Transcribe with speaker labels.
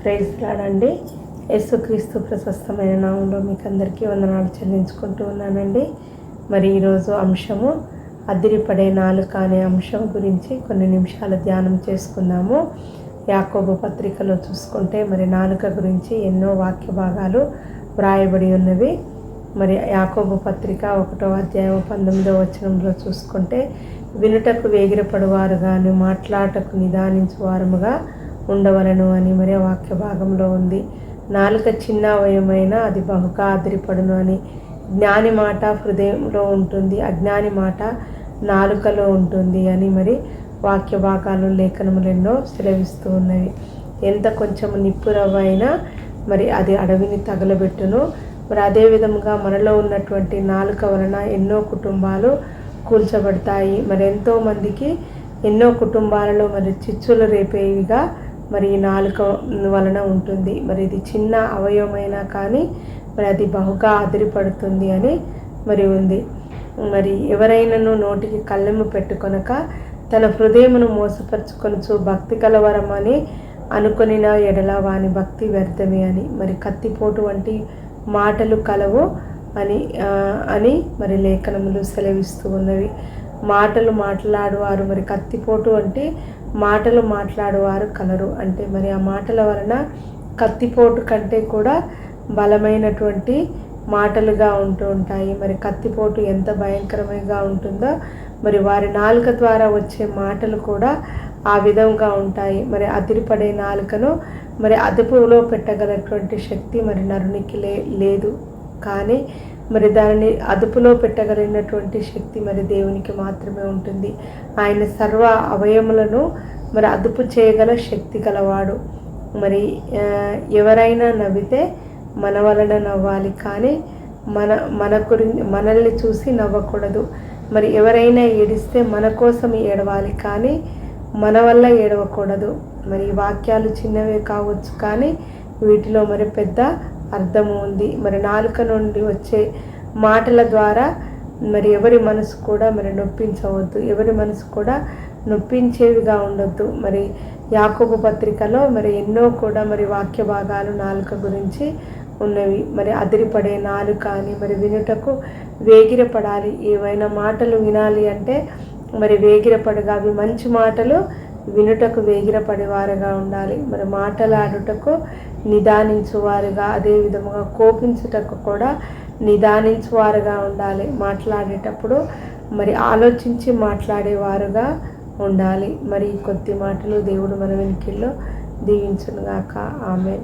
Speaker 1: Praise రాడండి యేసుక్రీస్తు ప్రశస్తమైన నామంలో మీకు అందరికీ వందనాలు చెల్లించుకుంటూ ఉన్నానండి. మరి ఈరోజు అంశము అదిరిపడే నాలుక అనే అంశం గురించి కొన్ని నిమిషాలు ధ్యానం చేసుకుందాము. యాకోబు పత్రికలో చూసుకుంటే మరి నాలుక గురించి ఎన్నో వాక్య భాగాలు వ్రాయబడి ఉన్నవి. మరి యాకోబు పత్రిక ఒకటో అధ్యాయం పంతొమ్మిదో వచనంలో చూసుకుంటే వినుటకు వేగిరపడువారు కానీ మాట్లాడటకు నిదానించు వారముగా ఉండవలను అని మరి ఆ వాక్య భాగంలో ఉంది. నాలుక చిన్న అవయమైన అది బహుగా ఆదిరిపడును అని జ్ఞాని మాట హృదయంలో ఉంటుంది. అజ్ఞాని మాట నాలుకలో ఉంటుంది అని మరి వాక్య భాగాలు లేఖనములు ఎన్నో సెలవిస్తూ ఉన్నవి. ఎంత కొంచెం నిప్పురవ్వ అయినా మరి అది అడవిని తగలబెట్టును. మరి అదే విధముగా మనలో ఉన్నటువంటి నాలుక వలన ఎన్నో కుటుంబాలు కూల్చబడతాయి. మరి ఎంతోమందికి ఎన్నో కుటుంబాలలో మరి చిచ్చులు రేపేవిగా మరి నాలుక వలన ఉంటుంది. మరి ఇది చిన్న అవయవమైనా కానీ మరి అది బహుగా అదిరిపడుతుంది అని మరి ఉంది. మరి ఎవరైనాను నోటికి కళ్ళెము పెట్టుకొనక తన హృదయమును మోసపరుచుకొనుచు భక్తి కలవరమని అనుకొనిన ఎడల వాని భక్తి వ్యర్థమే అని. మరి కత్తిపోటు వంటి మాటలు కలవు అని అని మరి లేఖనములు సెలవిస్తూ ఉన్నవి. మాటలు మాట్లాడువారు. మరి కత్తిపోటు అంటే మాటలు మాట్లాడేవారు కలరు. అంటే మరి ఆ మాటల వలన కత్తిపోటు కంటే కూడా బలమైనటువంటి మాటలుగా ఉంటూ ఉంటాయి. మరి కత్తిపోటు ఎంత భయంకరంగా ఉంటుందో మరి వారి నాలుక ద్వారా వచ్చే మాటలు కూడా ఆ విధంగా ఉంటాయి. మరి అదిరిపడే నాలుకను మరి అదుపులో పెట్టగలటువంటి శక్తి మరి నరునికి లే లేదు. కానీ మరి దానిని అదుపులో పెట్టగలిగినటువంటి శక్తి మరి దేవునికి మాత్రమే ఉంటుంది. ఆయన సర్వ అవయములను మరి అదుపు చేయగల శక్తి గలవాడు. మరి ఎవరైనా నవ్వితే మన వలన నవ్వాలి కానీ మన మన గురించి మనల్ని చూసి నవ్వకూడదు. మరి ఎవరైనా ఏడిస్తే మన కోసం ఏడవాలి కానీ మన వల్ల ఏడవకూడదు. మరి వాక్యాలు చిన్నవే కావచ్చు కానీ వీటిలో మరి పెద్ద అర్థము ఉంది. మరి నాలుక నుండి వచ్చే మాటల ద్వారా మరి ఎవరి మనసు కూడా మరి నొప్పించవద్దు. ఎవరి మనసు కూడా నొప్పించేవిగా ఉండొద్దు. మరి యాకోబు పత్రికలో మరి ఎన్నో కూడా మరి వాక్య భాగాలు నాలుక గురించి ఉన్నవి. మరి అదిరిపడే నాలుక అని మరి వినుటకు వేగిరపడాలి. ఏవైనా మాటలు వినాలి అంటే మరి వేగిరపడగా అవి మంచి మాటలు వినుటకు వేగిరపడేవారుగా ఉండాలి. మరి మాటలాడుటకు నిదానించువారుగా అదే విధముగా కోపించుటకు కూడా నిదానించువారుగా ఉండాలి. మాట్లాడేటప్పుడు మరి ఆలోచించి మాట్లాడేవారుగా ఉండాలి. మరి కొద్ది మాటలు దేవుడు మన వెనుకల్లో దీవించునుగాక. ఆమె